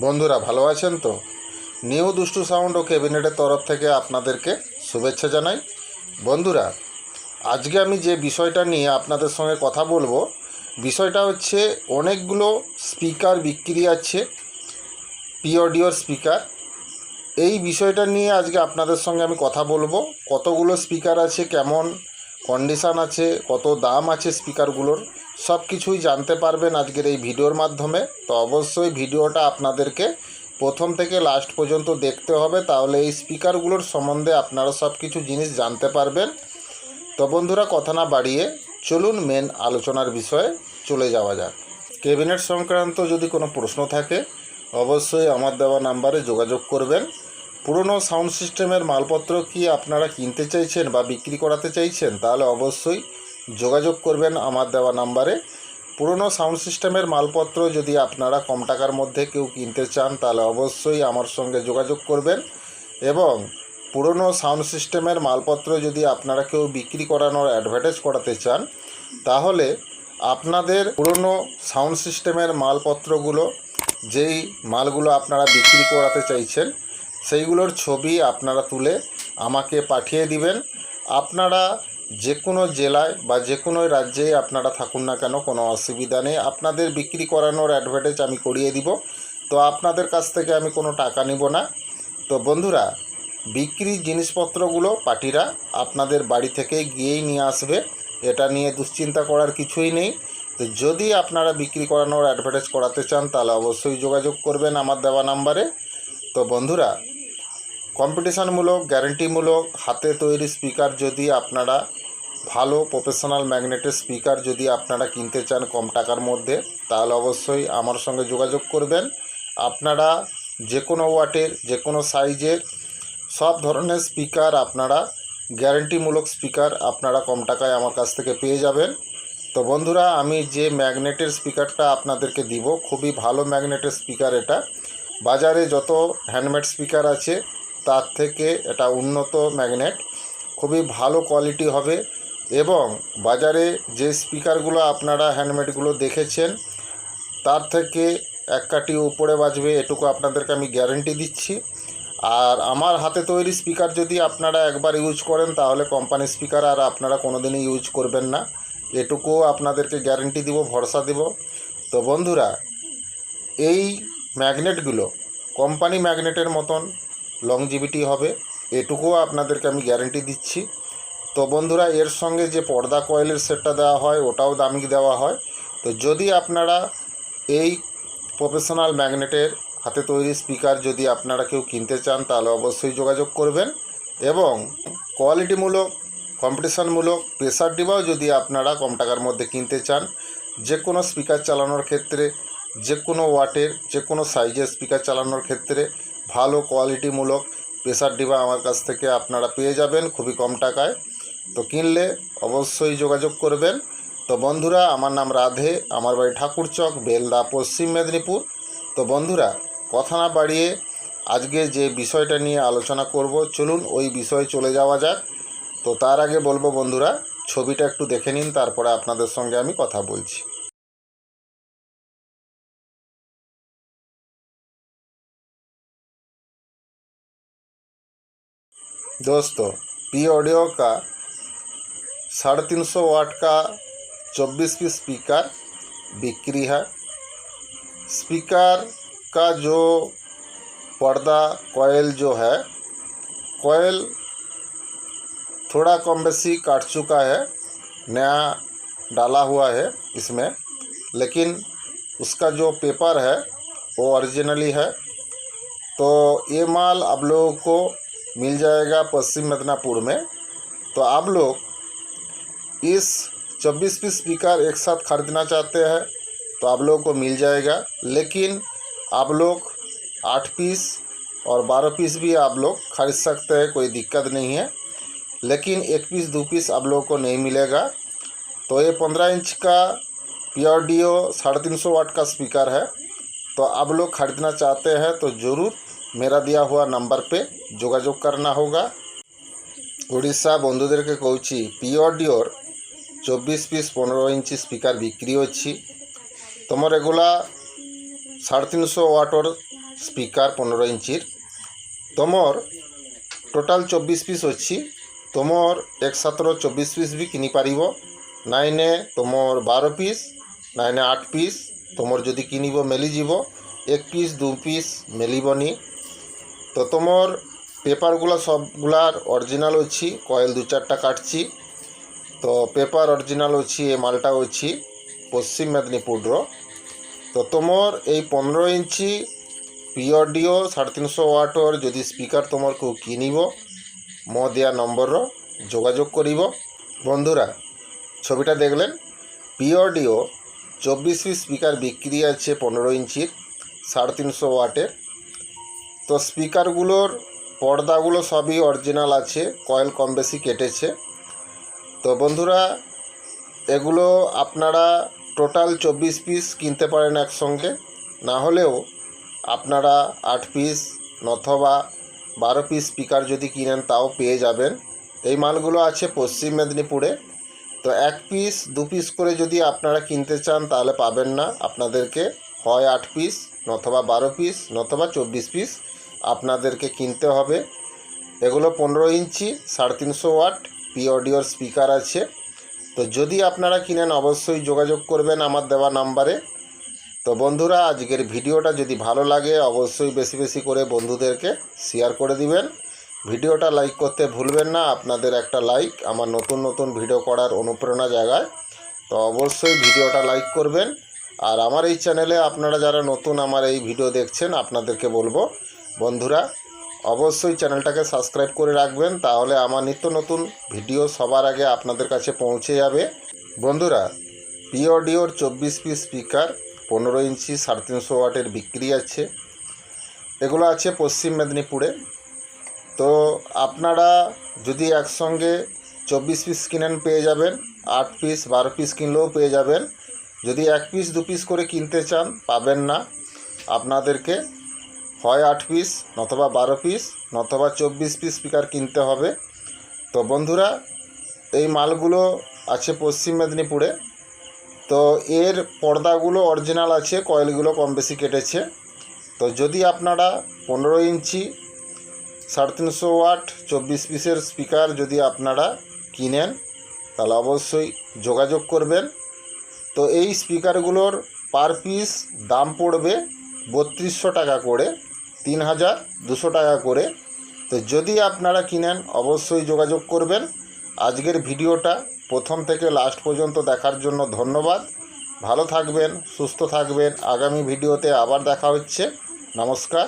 বন্ধুরা, ভালো আছেন তো? নিউ দুষ্টু সাউন্ড ও ক্যাবিনেটের তরফ থেকে আপনাদেরকে শুভেচ্ছা জানাই। বন্ধুরা, আজকে আমি যে বিষয়টা নিয়ে আপনাদের সঙ্গে কথা বলব, বিষয়টা হচ্ছে অনেকগুলো স্পিকার বিক্রি আছে পি অডিওর স্পিকার। এই বিষয়টা নিয়ে আজকে আপনাদের সঙ্গে আমি কথা বলব, কতগুলো স্পিকার আছে, কেমন কন্ডিশান আছে, কত দাম আছে স্পিকারগুলোর। সব কিছুই জানতে পারবেন আজকের এই ভিডিওর মাধ্যমে। তো অবশ্যই ভিডিওটা আপনাদেরকে প্রথম থেকে লাস্ট পর্যন্ত দেখতে হবে, তাহলে এই স্পিকারগুলোর সম্বন্ধে আপনারা সব কিছু জিনিস জানতে পারবেন। তো বন্ধুরা, কথা না বাড়িয়ে চলুন মেন আলোচনার বিষয়ে চলে যাওয়া যাক। ক্যাবিনেট সংক্রান্ত যদি কোনো প্রশ্ন থাকে, অবশ্যই আমার দেওয়া নাম্বারে যোগাযোগ করবেন। পুরনো সাউন্ড সিস্টেমের মালপত্র কি আপনারা কিনতে চাইছেন বা বিক্রি করাতে চাইছেন, তাহলে অবশ্যই যোগাযোগ করবেন আমার দেওয়া নাম্বারে। পুরনো সাউন্ড সিস্টেমের মালপত্র যদি আপনারা কম টাকার মধ্যে কেউ কিনতে চান, তাহলে অবশ্যই আমার সঙ্গে যোগাযোগ করবেন। এবং পুরনো সাউন্ড সিস্টেমের মালপত্র যদি আপনারা কেউ বিক্রি করানোর অ্যাডভার্টাইজ করাতে চান, তাহলে আপনাদের পুরনো সাউন্ড সিস্টেমের মালপত্রগুলো, যেই মালগুলো আপনারা বিক্রি করাতে চাইছেন, সেইগুলোর ছবি আপনারা তুলে আমাকে পাঠিয়ে দিবেন। আপনারা যে কোনো জেলায় বা যে কোনো রাজ্যেই আপনারা থাকুন না কেন, কোনো অসুবিধা নেই। আপনাদের বিক্রি করানোর অ্যাডভার্টাইজ আমি করিয়ে দিব। তো আপনাদের কাছ থেকে আমি কোনো টাকা নিব না। তো বন্ধুরা বিক্রি জিনিসপত্রগুলো পার্টিরা আপনাদের বাড়ি থেকে গিয়েই নিয়ে আসবে। এটা নিয়ে দুশ্চিন্তা করার কিছুই নেই। তো যদি আপনারা বিক্রি করানোর অ্যাডভার্টাইজ করাতে চান, তাহলে অবশ্যই যোগাযোগ করবেন আমার দেওয়া নাম্বারে। তো বন্ধুরা কম্পিটিশানমূলক গ্যারেন্টিমূলক হাতে তৈরি স্পিকার যদি আপনারা ভালো প্রফেশনাল ম্যাগনেটের স্পিকার যদি আপনারা কিনতে চান কম টাকার মধ্যে, তাহলে অবশ্যই আমার সঙ্গে যোগাযোগ করবেন। আপনারা যে কোনো ওয়াটের যে কোনো সাইজের, সব ধরনের স্পিকার আপনারা গ্যারেন্টিমূলক স্পিকার আপনারা কম টাকায় আমার কাছ থেকে পেয়ে যাবেন। তো বন্ধুরা, আমি যে ম্যাগনেটের স্পিকারটা আপনাদেরকে দিব, খুবই ভালো ম্যাগনেটের স্পিকার এটা। বাজারে যত হ্যান্ডমেড স্পিকার আছে, তার থেকে এটা উন্নত ম্যাগনেট খুবই ভালো কোয়ালিটি হবে। এবং বাজারে যে স্পিকারগুলো আপনারা হ্যান্ডমেডগুলো দেখেছেন, তার থেকে এক কাটি উপরে বাজবে এটুকু আপনাদেরকে আমি গ্যারেন্টি দিচ্ছি। আর আমার হাতে তৈরি স্পিকার যদি আপনারা একবার ইউজ করেন, তাহলে কোম্পানি স্পিকার আর আপনারা কোনো দিনই ইউজ করবেন না। এটুকু আপনাদেরকে গ্যারেন্টি দিব, ভরসা দেব। তো বন্ধুরা, এই ম্যাগনেটগুলো কোম্পানি ম্যাগনেটের মতন লংজিভিটি হবে, এটুকুও আপনাদেরকে আমি গ্যারেন্টি দিচ্ছি। তো বন্ধুরা, এর সঙ্গে যে পর্দা কয়েলের সেটটা দেওয়া হয়, ওটাও দামি দেওয়া হয়। তো যদি আপনারা এই প্রফেশনাল ম্যাগনেটের হাতে তৈরি স্পিকার যদি আপনারা কেউ কিনতে চান, তাহলে অবশ্যই যোগাযোগ করবেন এবং কোয়ালিটিমূলক, কম্পিটিশানমূলক প্রেসার ডিবাও যদি আপনারা কম টাকার মধ্যে কিনতে চান, যে কোনো স্পিকার চালানোর ক্ষেত্রে, যে কোনো ওয়াটের, যে কোনো সাইজের স্পিকার চালানোর ক্ষেত্রে ভালো কোয়ালিটিমূলক প্রেসার ডিবা আমার কাছ থেকে আপনারা পেয়ে যাবেন খুবই কম টাকায়। তো কিনলে অবশ্যই যোগাযোগ করবেন তো বন্ধুরা আমার নাম রাধে আমার বাড়ি ঠাকুরচক বেলদা পশ্চিম মেদিনীপুর তো বন্ধুরা কথা না বাড়িয়ে আজকে যে বিষয়টা নিয়ে আলোচনা করব চলুন ওই বিষয়ে চলে যাওয়া যাক তো তার আগে বলবো বন্ধুরা ছবিটা একটু দেখে নিন তারপরে আপনাদের সঙ্গে আমি কথা বলছি दोस्तों पी ऑडियो का साढ़े तीन सौ वाट का चौबीस पीस स्पीकर बिक्री है। स्पीकर का जो पर्दा कोयल जो है कोयल थोड़ा कम बेसी काट चुका है, नया डाला हुआ है इसमें, लेकिन उसका जो पेपर है, वो ओरिजिनली है। तो ये माल आप लोगों को मिल जाएगा पश्चिम मिदनापुर में। तो आप लोग इस 24 पीस स्पीकर एक साथ खरीदना चाहते हैं तो आप लोगों को मिल जाएगा लेकिन आप लोग आठ पीस और बारह पीस भी आप लोग खरीद सकते हैं कोई दिक्कत नहीं है लेकिन एक पीस दो पीस आप लोगों को नहीं मिलेगा तो ये पंद्रह इंच का प्योर डिओ साढ़े तीन सौ वाट का स्पीकर है तो आप लोग खरीदना चाहते हैं तो ज़रूर মেরা দেওয়া হওয়া নাম্বার পে যোগাযোগ করনা হোগা উড়িষ্যা বন্ধুদেরকে কৌছি পি অডিওর চব্বিশ পিস পনেরো ইঞ্চি স্পিকার বিক্রি হচ্ছে। তোমার এগুলা সাড়ে তিনশো ওয়াটর স্পিকার পনেরো ইঞ্চির। তোমার টোটাল চব্বিশ পিস অছি তোমার একসাথর চব্বিশ পিস বি কিনি পারিব। নাইনে তোমার বার পিস, নাইনে আট পিস। তোমার যদি কিনিব মেলিযিব এক পিস, দু পিস মেলিবনি তো তোমার পেপারগুলো সবগুলার অরিজিনাল অছি কয়েল দু চারটা কাটছি। তো পেপার অরিজিনাল অছি এ মালটা অছি পশ্চিম মেদিনীপুরর। তো তোমার এই পনেরো ইঞ্চি পিওডিও সাড়ে তিনশো ওয়াটর যদি স্পিকার তোমার কেউ কিনিব, মো দেওয়া নম্বরর যোগাযোগ করিব। বন্ধুরা, ছবিটা দেখলেন, পিওডিও চব্বিশ পিস স্পিকার বিক্রি আছে পনেরো ইঞ্চির, সাড়ে তিনশো ওয়াটের। তো স্পিকারগুলোর পর্দাগুলো সবই অরিজিনাল আছে, কয়েল কম বেশি কেটেছে। তো বন্ধুরা, এগুলো আপনারা টোটাল চব্বিশ পিস কিনতে পারেন একসঙ্গে। না হলেও আপনারা আট পিস অথবা বারো পিস স্পিকার যদি কিনেন, তাও পেয়ে যাবেন। এই মালগুলো আছে পশ্চিম মেদিনীপুরে। তো এক পিস দু পিস করে যদি আপনারা কিনতে চান, তাহলে পাবেন না। আপনাদেরকে হয় আট পিস নথবা বারো পিস নথবা চব্বিশ পিস আপনাদেরকে কিনতে হবে। এগুলো পনেরো ইঞ্চি, সাড়ে তিনশো ওয়াট। পি অডিওর স্পিকার আছে। তো যদি আপনারা কিনেন, অবশ্যই যোগাযোগ করবেন আমার দেওয়া নাম্বারে। তো বন্ধুরা, আজকের ভিডিওটা যদি ভালো লাগে, অবশ্যই বেশি বেশি করে বন্ধুদেরকে শেয়ার করে দিবেন। ভিডিওটা লাইক করতে ভুলবেন না, আপনাদের একটা লাইক আমার নতুন নতুন ভিডিও করার অনুপ্রেরণা জাগায়। তো অবশ্যই ভিডিওটা লাইক করবেন। আর আমার এই চ্যানেলে আপনারা যারা নতুন আমার এই ভিডিও দেখছেন, আপনাদেরকে বলব, বন্ধুরা অবশ্যই চ্যানেলটাকে সাবস্ক্রাইব করে রাখবেন, তাহলে আমার নিত্য নতুন ভিডিও সবার আগে আপনাদের কাছে পৌঁছে যাবে। বন্ধুরা, পিওডিওর চব্বিশ পিস স্পিকার পনেরো ইঞ্চি সাড়ে তিনশো ওয়াটের বিক্রি আছে। এগুলো আছে পশ্চিম মেদিনীপুরে। তো আপনারা যদি একসঙ্গে চব্বিশ পিস কিনেন পেয়ে যাবেন, আট পিস, বারো পিস কিনলেও পেয়ে যাবেন। যদি এক পিস, দু পিস করে কিনতে চান, পাবেন না। আপনাদেরকে হয় আট পিস নতবা বারো পিস নতবা চব্বিশ পিস স্পিকার কিনতে হবে। তো বন্ধুরা, এই মালগুলো আছে পশ্চিম মেদিনীপুরে। তো এর পর্দাগুলো অরিজিনাল আছে কয়েলগুলো কম বেশি কেটেছে। তো যদি আপনারা পনেরো ইঞ্চি, সাড়ে তিনশো ওয়াট, চব্বিশ পিসের স্পিকার যদি আপনারা কিনেন, তাহলে অবশ্যই যোগাযোগ করবেন। তো এই স্পিকারগুলোর পার পিস দাম পড়বে বত্রিশশো টাকা করে। তিন হাজার দুশো টাকা করে। তো যদি আপনারা কিনেন, অবশ্যই যোগাযোগ করবেন। আজকের ভিডিওটা প্রথম থেকে লাস্ট পর্যন্ত দেখার জন্য ধন্যবাদ। ভালো থাকবেন, সুস্থ থাকবেন। আগামী ভিডিওতে আবার দেখা হচ্ছে। নমস্কার।